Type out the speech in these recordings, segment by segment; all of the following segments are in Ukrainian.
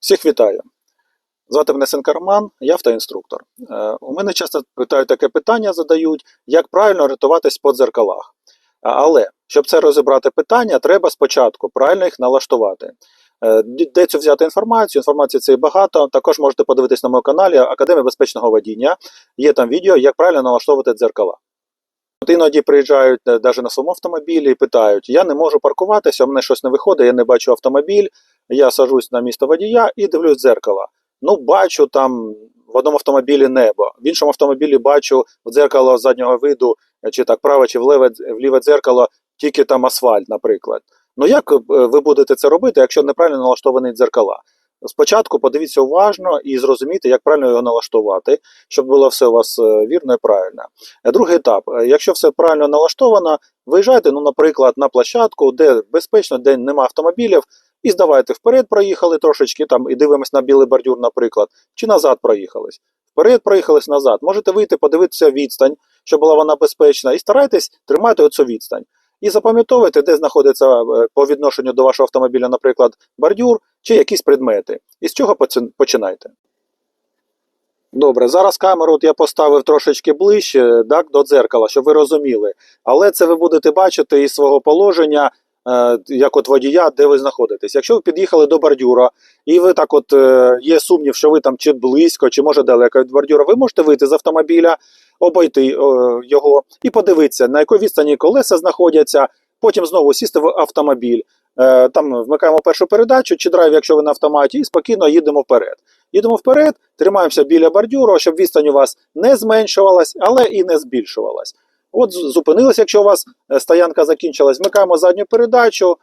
Всіх вітаю. Звати мене Сенка я автоінструктор. Е, У мене часто питають таке питання, задають, як правильно орієнтуватись по дзеркалах. Але щоб це розібрати питання, треба спочатку правильно їх налаштувати. Е, Де цю взяти інформацію? Інформації цієї багато. Також можете подивитись на моєму каналі Академія безпечного водіння. Є там відео, як правильно налаштовувати дзеркала. От іноді приїжджають навіть на своєму автомобілі і питають: я не можу паркуватися, у мене щось не виходить, я не бачу автомобіль, я сажусь на місто водія і дивлюсь в дзеркало. Ну, бачу там в одному автомобілі небо, в іншому автомобілі бачу в дзеркало заднього виду, чи так праве, чи в ліве, дзеркало, тільки там асфальт, наприклад. Ну як е, ви будете це робити, якщо неправильно налаштовані дзеркала? Спочатку подивіться уважно і зрозумійте, як правильно його налаштувати, щоб було все у вас е, вірно і правильно. Е, Другий етап. Е, Якщо все правильно налаштовано, виїжджайте, ну, наприклад, на площадку, де безпечно, де немає автомобілів, і здавайте вперед, проїхали трошечки там і дивимось на білий бордюр, наприклад, чи назад проїхались. Вперед проїхались назад. Можете вийти, подивитися відстань, щоб була вона безпечна, і старайтесь тримати оцю відстань. І запам'ятовуйте, де знаходиться е, по відношенню до вашого автомобіля, наприклад, бордюр чи якісь предмети. І з чого починайте. Добре, зараз камеру от я поставив трошечки ближче так, до дзеркала, щоб ви розуміли. Але це ви будете бачити із свого положення, як от водія, де ви знаходитесь. Якщо ви під'їхали до бордюра, і ви так от е, є сумнів, що ви там чи близько, чи може далеко від бордюра, ви можете вийти з автомобіля, обійти е, його і подивитися, на якій відстані колеса знаходяться, потім знову сісти в автомобіль. Е, Там вмикаємо першу передачу чи драйв, якщо ви на автоматі, і спокійно їдемо вперед. Їдемо вперед, тримаємося біля бордюру, щоб відстань у вас не зменшувалась, але і не збільшувалась. От з- зупинились, якщо у вас е, стоянка закінчилась, вмикаємо задню передачу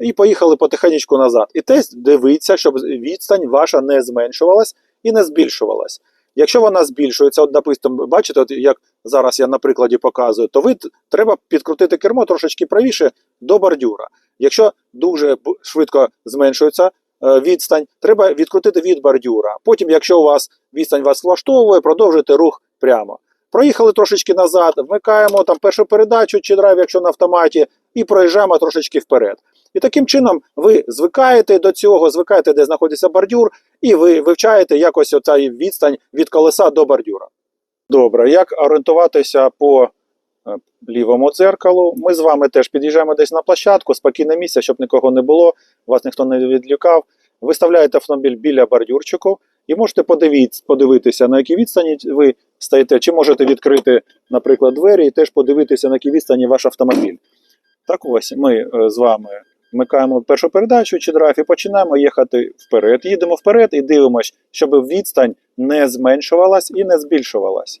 і поїхали потихеньку назад. І теж дивіться, щоб відстань ваша не зменшувалась і не збільшувалась. Якщо вона збільшується, от, допустимо, бачите, от як зараз я на прикладі показую, то ви треба підкрутити кермо трошечки правіше до бордюра. Якщо дуже швидко зменшується е, відстань, треба відкрутити від бордюра. Потім, якщо у вас відстань вас влаштовує, продовжуйте рух прямо. Проїхали трошечки назад, вмикаємо там першу передачу чи драйв, якщо на автоматі, і проїжджаємо трошечки вперед. І таким чином ви звикаєте до цього, звикаєте, де знаходиться бордюр, і ви вивчаєте якось оця відстань від колеса до бордюра. Добре, як орієнтуватися по е, лівому дзеркалу? Ми з вами теж під'їжджаємо десь на площадку, спокійне місце, щоб нікого не було, вас ніхто не відлюкав. Виставляєте автомобіль біля бордюрчику і можете подивитися, на якій відстані ви стоїте, чи можете відкрити, наприклад, двері і теж подивитися, на якій відстані ваш автомобіль. Так ось ми е, з вами вмикаємо першу передачу чи драйв і починаємо їхати вперед. Їдемо вперед і дивимося, щоб відстань не зменшувалась і не збільшувалась.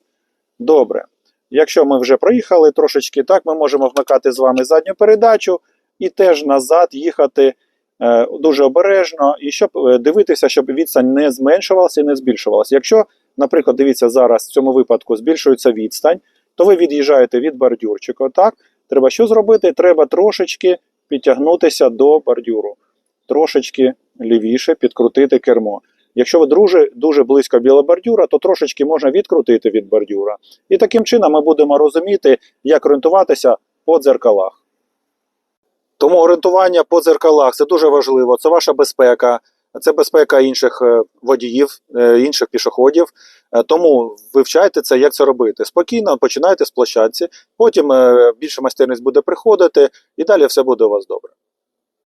Добре. Якщо ми вже проїхали трошечки, так ми можемо вмикати з вами задню передачу і теж назад їхати дуже обережно, і щоб е, дивитися, щоб відстань не зменшувалася і не збільшувалася. Якщо, наприклад, дивіться, зараз в цьому випадку збільшується відстань, то ви від'їжджаєте від бордюрчика. Так, треба що зробити? Треба трошечки підтягнутися до бордюру, трошечки лівіше підкрутити кермо. Якщо ви дуже, дуже близько біля бордюра, то трошечки можна відкрутити від бордюра. І таким чином ми будемо розуміти, як орієнтуватися по дзеркалах. Тому орієнтування по дзеркалах це дуже важливо. Це ваша безпека, це безпека інших е, водіїв, е, інших пішоходів. Е, Тому вивчайте це, як це робити. Спокійно починайте з площадці, потім більше майстерність буде приходити, і далі все буде у вас добре.